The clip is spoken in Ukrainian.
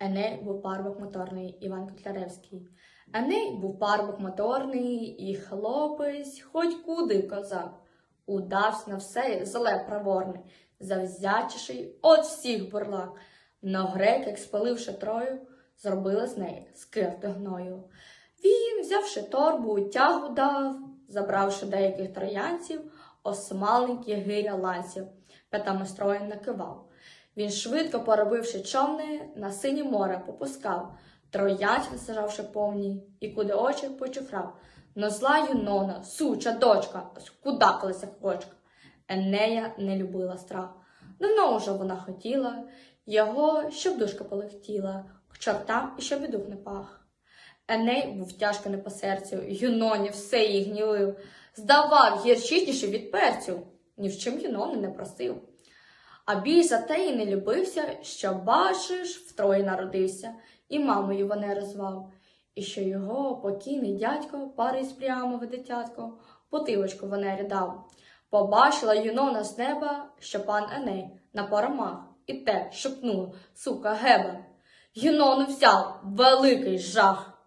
Еней був парубок моторний Іван Котляревський. Еней був парубок моторний і хлопець, хоч куди козак. Удався на все, як зале праворний, завзячіший от всіх бурлак. Но грек, як спаливши трою, зробили з неї скирти гною. Він, взявши торбу, тягу дав, забравши деяких троянців, осмаленькі гиря ланців, п'ятами строєм накивав. Він швидко поробивши човни, на синє море попускав, троянців сажавши повні, і куди очі почухрав. Но зла юнона, суча дочка, скудакалася квочка. Енея не любила страх. Давно уже вона хотіла його, щоб душка полегтіла, к чортам і щоб і дух не пах. Еней був тяжко не по серцю, юноні все її гнівив, здавав гірчитніше від перцю, ні в чим юнони не просив. А бій за те й не любився, що, бачиш, втроє народився, і мамою вони розвав, і що його покійний дядько, пари з прямове дитятко, потилочку Венері дав. Побачила юнона з неба, що пан Еней на поромах, і те шепнула, сука Геба. Юнону взяв великий жах.